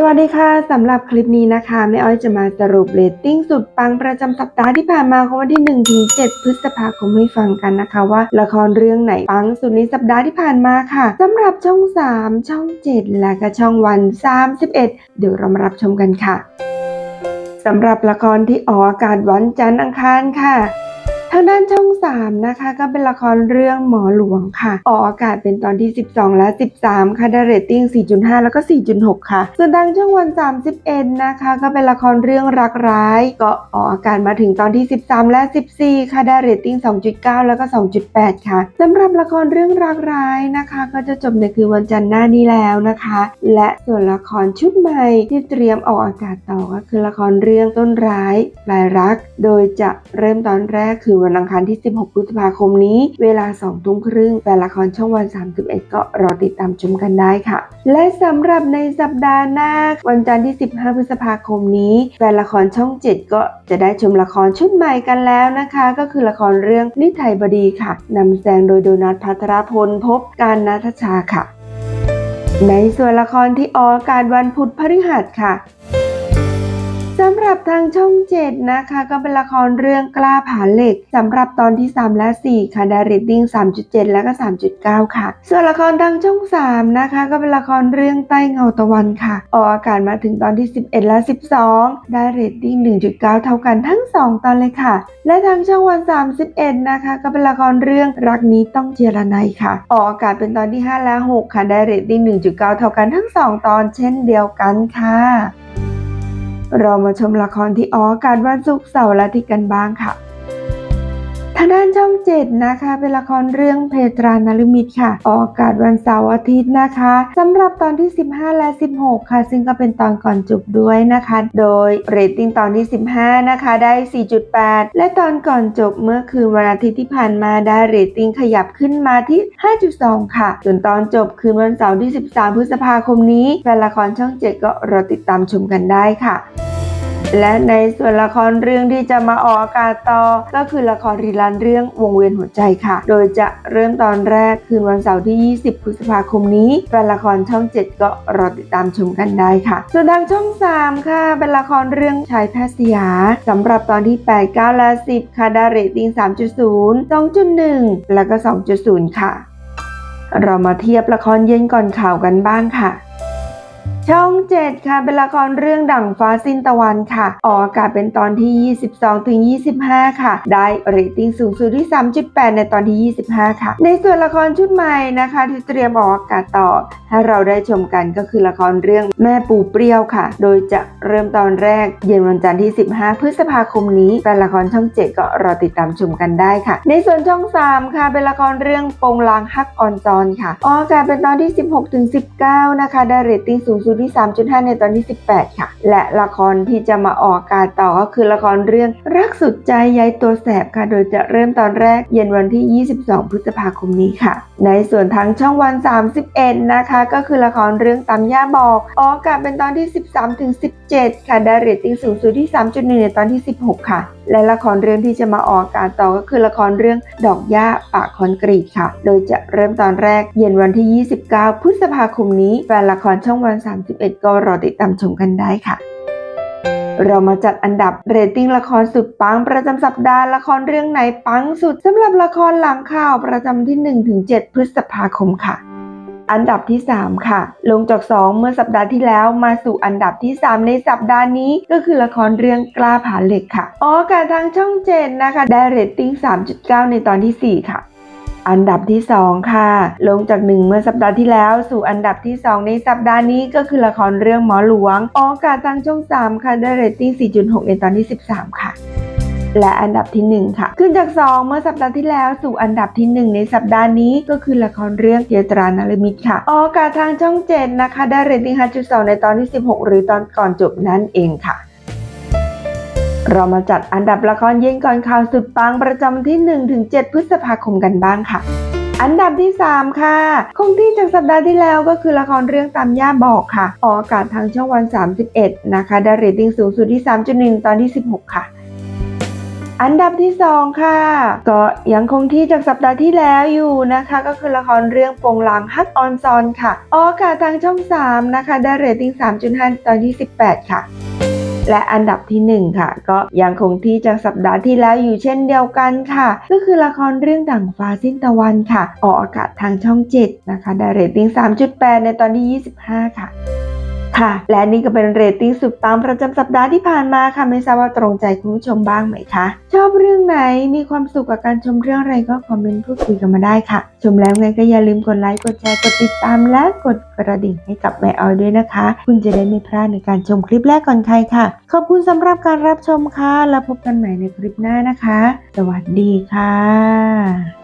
สวัสดีค่ะสำหรับคลิปนี้นะคะแม่อ้อยจะมาสรุปเรตติ้งสุดปังประจำสัปดาห์ที่ผ่านมาของวันที่1ถึง7พฤษภาคมให้ฟังกันนะคะว่า ละครเรื่องไหนปังสุดในสัปดาห์ที่ผ่านมาค่ะสำหรับช่อง 3 ช่อง 7 และก็ช่องวัน 31 เดี๋ยวเรามารับชมกันค่ะสำหรับละครที่ออกอากาศวันจันทร์อังคารค่ะ ทางด้านช่อง 3 นะคะก็เป็นละครเรื่องหมอหลวงค่ะ ออกอากาศเป็นตอนที่ 12 และ 13 ค่ะได้เรตติ้ง 4.5 แล้วก็ 4.6 ค่ะ ส่วนทางช่องวัน 31 นะคะ ก็เป็นละครเรื่องรักร้าย ก็ออกอากาศมาถึงตอนที่ 13 และ 14 ค่ะได้เรตติ้ง 2.9 แล้วก็ 2.8 ค่ะสำหรับละครเรื่องรักร้ายนะคะ ก็จะจบในคืนวันจันทร์หน้านี้แล้วนะคะ และส่วนละครชุดใหม่ที่เตรียมออกอากาศต่อก็คือละครเรื่องต้นร้ายปลายรัก โดยจะเริ่มตอนแรกคือวันอังคารที่ 16 พฤษภาคมนี้ เวลา 2 ทุ่มครึ่งแฟนละครช่องวัน 31 ก็รอติดตามชมกันได้ค่ะ และสำหรับในสัปดาห์หน้า วันจันทร์ที่ 15 พฤษภาคมนี้ แฟนละครช่อง 7 ก็จะได้ชมละครชุดใหม่กันแล้วนะคะ ก็คือละครเรื่องนิไทยบดีค่ะนำแสดงโดยโดนัทพัทรพลพบการนัทชาค่ะ ในส่วนละครที่ออกอากาศวันพุธพฤหัสค่ะ สำหรับทางช่อง7นะคะ ก็เป็นละครเรื่องกล้าผาเหล็กสำหรับตอนที่ 3 และ 4 ค่ะได้เรตติ้ง 3.7 แล้วก็ 3.9 ค่ะ ส่วนละครทางช่อง 3 นะคะ ก็เป็นละครเรื่องใต้เงาตะวันค่ะ ออกอากาศมาถึงตอนที่ 11 และ 12 ได้เรตติ้ง 1.9 เท่ากันทั้ง 2 ตอนเลยค่ะ และทางช่องวัน 31 นะคะ ก็เป็นละครเรื่องรักนี้ต้องเจรไนยค่ะ ออกอากาศเป็นตอนที่ 5 และ 6 ค่ะได้เรตติ้ง 1.9 เท่ากันทั้ง 2 ตอนเช่นเดียวกันค่ะ เรามาชมละครที่ออกอากาศวันศุกร์เสาร์และอาทิตย์กันบ้างค่ะ ทางด้านช่อง7นะคะ เป็นละครเรื่องเพตรานลมิตค่ะ ออกอากาศวันเสาร์อาทิตย์นะคะสำหรับตอนที่ 15 และ 16 ค่ะ ซึ่งก็เป็นตอนก่อนจบด้วยนะคะ โดยเรตติ้งตอนที่ 15 นะคะ ได้ 4.8 และตอนก่อนจบเมื่อคืนวันอาทิตย์ที่ผ่านมาได้เรตติ้งขยับขึ้นมาที่ 5.2 ค่ะ ส่วนตอนจบคืนวันเสาร์ที่ 13 พฤษภาคมนี้แฟนละครช่อง 7 ก็รอติดตามชมกันได้ค่ะ และในส่วนละครเรื่องที่จะมาออกอากาศต่อ ก็คือละครรีลันเรื่องวงเวียนหัวใจค่ะ โดยจะเริ่มตอนแรกคืนวันเสาร์ที่ 20 พฤษภาคมนี้แฟนละครช่อง 7 ก็รอติดตามชมกันได้ค่ะ ส่วนทางช่อง 3 ค่ะ เป็นละครเรื่องชายแพทย์สยาสำหรับตอนที่ 8 9 และ 10 ค่ะด้เรตติ้ง 3.0 2.1 แล้วก็ 2.0 ค่ะ เรามาเทียบละครเย็นก่อนข่าวกันบ้างค่ะ ช่อง7ค่ะเป็นละครเรื่องดั่งฟ้าสิ้นตะวันค่ะ ออกอากาศเป็นตอนที่ 22ถึง25 ค่ะ ได้เรตติ้งสูงสุดที่ 3.8 ในตอนที่ 25 ค่ะ ในส่วนละครชุดใหม่นะคะ ที่เตรียมออกอากาศต่อ ให้เราได้ชมกันก็คือละครเรื่องแม่ปูเปรี้ยวค่ะ โดยจะเริ่มตอนแรกเย็นวันจันทร์ที่ 15 พฤษภาคมนี้แฟนละครช่อง 7 ก็รอติดตามชมกันได้ค่ะ ในส่วนช่อง 3 ค่ะ เป็นละครเรื่องโปงลางฮักออนจอนค่ะ ออกอากาศเป็นตอนที่ 16ถึง19 นะคะ ได้เรตติ้งสูงสุดที่ 3.5 ในตอนที่ 18 ค่ะ และละครที่จะมาออกอากาศต่อก็คือละครเรื่องรักสุดใจยายตัวแสบค่ะ โดยจะเริ่มตอนแรกเย็นวันที่ 22 พฤษภาคมนี้ค่ะ ในส่วนทางช่องวัน 31 นะคะ ก็คือละครเรื่องตามย่าบอกออกอากาศเป็นตอนที่ 13ถึง17 ค่ะได้เรตติ้งสูงสุดที่ 3.1 ในตอนที่ 16 ค่ะ และละครเรื่องที่จะมาออกอากาศต่อก็คือละครเรื่องดอกหญ้าปากคอนกรีตค่ะ โดยจะเริ่มตอนแรกเย็นวันที่ 29 พฤษภาคมนี้แฟนละครช่องวัน 31 ก็รอติดตามชมกันได้ค่ะเรามาจัดอันดับเรตติ้งละครสุดปังประจำสัปดาห์ละครเรื่องไหนปังสุดสำหรับละครหลังข่าวประจำที่ 1-7 พฤษภาคมค่ะ อันดับที่ 3 ค่ะ ลงจาก 2 เมื่อสัปดาห์ที่แล้วมาสู่อันดับที่ 3 ในสัปดาห์นี้ก็คือละครเรื่องกล้าผาเหล็กค่ะออกอากาศทางช่อง7นะคะ ได้เรตติ้ง 3.9 ในตอนที่ 4 ค่ะอันดับที่ 2 ค่ะ ลงจาก 1 เมื่อสัปดาห์ที่แล้ว สู่อันดับที่ 2 ในสัปดาห์นี้ก็คือละครเรื่องหมอหลวงออกอากาศทางช่อง 3 ค่ะได้เรตติ้ง 4.6 ในตอนที่ 13 ค่ะ และอันดับที่ 1 ค่ะ ขึ้นจาก 2 เมื่อสัปดาห์ที่แล้วสู่อันดับที่ 1 ในสัปดาห์นี้ก็คือละครเรื่องเจตรานลมิตค่ะ ออกอากาศทางช่อง7นะคะได้เรตติ้ง 5.2 ในตอนที่ 16 หรือตอนก่อนจบนั่นเองค่ะเรามาจัดอันดับละครเย็นก่อนข่าวสุดปังประจำที่ 1-7 พฤษภาคมกันบ้างค่ะ อันดับที่ 3 ค่ะ คงที่จากสัปดาห์ที่แล้วก็คือละครเรื่องตามย่าบอกค่ะ ออกอากาศทางช่องวัน 31 นะคะ ได้เรตติ้งสูงสุดที่ 3.1 ตอนที่ 16 ค่ะ อันดับที่ 2 ค่ะ ก็ยังคงที่จากสัปดาห์ที่แล้วอยู่นะคะ ก็คือละครเรื่องปงลางฮักออนซอนค่ะออกอากาศทางช่อง 3 นะคะ ได้เรตติ้ง 3.5 ตอนที่ 18 ค่ะและอันดับที่ 1 ค่ะ ก็ยังคงที่จากสัปดาห์ที่แล้วอยู่เช่นเดียวกันค่ะ ก็คือละครเรื่องดั่งฟ้าสิ้นตะวันค่ะ ออกอากาศทางช่อง 7 นะคะได้เรตติ้ง 3.8 ในตอนที่ 25 ค่ะ ค่ะ และนี่ก็เป็นเรตติ้งสุดตามประจำสัปดาห์ที่ผ่านมาค่ะ ไม่ทราบว่าตรงใจคุณผู้ชมบ้างไหมคะ ชอบเรื่องไหนมีความสุขกับการชมเรื่องอะไรก็คอมเมนต์พูดคุยกันมาได้ค่ะ ชมแล้วไงก็อย่าลืมกดไลค์กดแชร์กดติดตามและกดกระดิ่งให้กับแม่ออยด้วยนะคะ คุณจะได้ไม่พลาดในการชมคลิปแรกก่อนใครค่ะ ขอบคุณสำหรับการรับชมค่ะ แล้วพบกันใหม่ในคลิปหน้านะคะ สวัสดีค่ะ